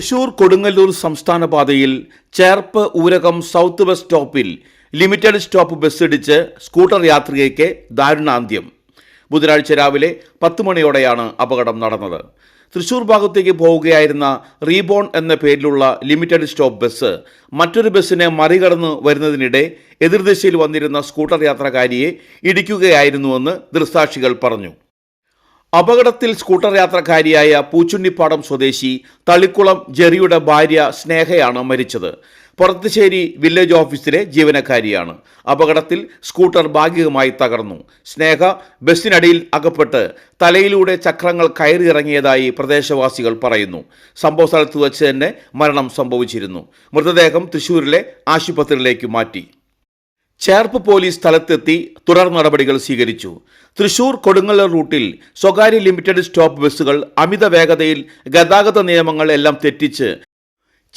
തൃശൂർ കൊടുങ്ങല്ലൂർ സംസ്ഥാന പാതയിൽ Cherpu Oorakam south bus സ്റ്റോപ്പിൽ ലിമിറ്റഡ് സ്റ്റോപ്പ് ബസ് ഇടിച്ച് സ്കൂട്ടർ യാത്രികയ്ക്ക് ദാരുണാന്ത്യം. ബുധനാഴ്ച രാവിലെ പത്ത് മണിയോടെയാണ് അപകടം നടന്നത്. തൃശൂർ ഭാഗത്തേക്ക് പോവുകയായിരുന്ന റീബോൺ എന്ന പേരിലുള്ള ലിമിറ്റഡ് സ്റ്റോപ്പ് ബസ് മറ്റൊരു ബസ്സിനെ മറികടന്ന് വരുന്നതിനിടെ എതിർദിശയിൽ വന്നിരുന്ന സ്കൂട്ടർ യാത്രക്കാരിയെ ഇടിക്കുകയായിരുന്നുവെന്ന് ദൃക്സാക്ഷികൾ പറഞ്ഞു. അപകടത്തിൽ സ്കൂട്ടർ യാത്രക്കാരിയായ പൂച്ചുണ്ണിപ്പാടം സ്വദേശി തളിക്കുളം ജെറിയുടെ ഭാര്യ സ്നേഹയാണ് മരിച്ചത്. പുറത്തുശ്ശേരി വില്ലേജ് ഓഫീസിലെ ജീവനക്കാരിയാണ്. അപകടത്തിൽ സ്കൂട്ടർ ഭാഗികമായി തകർന്നു. സ്നേഹ ബസ്സിനടിയിൽ അകപ്പെട്ട് തലയിലൂടെ ചക്രങ്ങൾ കയറിയിറങ്ങിയതായി പ്രദേശവാസികൾ പറയുന്നു. സംഭവ സ്ഥലത്ത് വെച്ച് തന്നെ മരണം സംഭവിച്ചിരുന്നു. മൃതദേഹം തൃശൂരിലെ ആശുപത്രിയിലേക്ക് മാറ്റി. ചേർപ്പ് പോലീസ് സ്ഥലത്തെത്തി തുടർ നടപടികൾ സ്വീകരിച്ചു. തൃശൂർ കൊടുങ്ങല്ലൂർ റൂട്ടിൽ സ്വകാര്യ ലിമിറ്റഡ് സ്റ്റോപ്പ് ബസ്സുകൾ അമിത വേഗതയിൽ ഗതാഗത നിയമങ്ങൾ എല്ലാം തെറ്റിച്ച്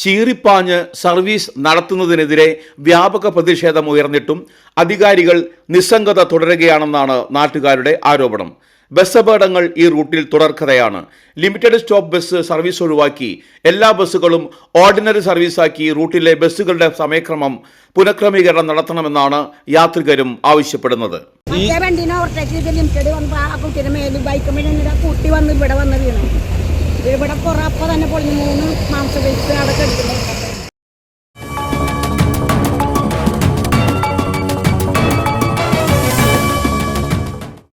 ചീറിപ്പാഞ്ഞ് സർവീസ് നടത്തുന്നതിനെതിരെ വ്യാപക പ്രതിഷേധം ഉയർന്നിട്ടും അധികാരികൾ നിസ്സംഗത തുടരുകയാണെന്നാണ് നാട്ടുകാരുടെ ആരോപണം. ബസ് അപകടങ്ങൾ ഈ റൂട്ടിൽ തുടർക്കഥയാണ്. ലിമിറ്റഡ് സ്റ്റോപ്പ് ബസ് സർവീസ് ഒഴിവാക്കി. എല്ലാ ബസ്സുകളും ഓർഡിനറി സർവീസാക്കി റൂട്ടിലെ ബസ്സുകളുടെ സമയക്രമം പുനഃക്രമീകരണം നടത്തണമെന്നാണ് യാത്രികരും ആവശ്യപ്പെടുന്നത്. ലിമിറ്റഡ് ഇവിടെ കുറെ അപ്പം തന്നെ പൊളിഞ്ഞ് മൂന്ന് മാംസ പീസ് അവിടെ കിടക്കുന്നു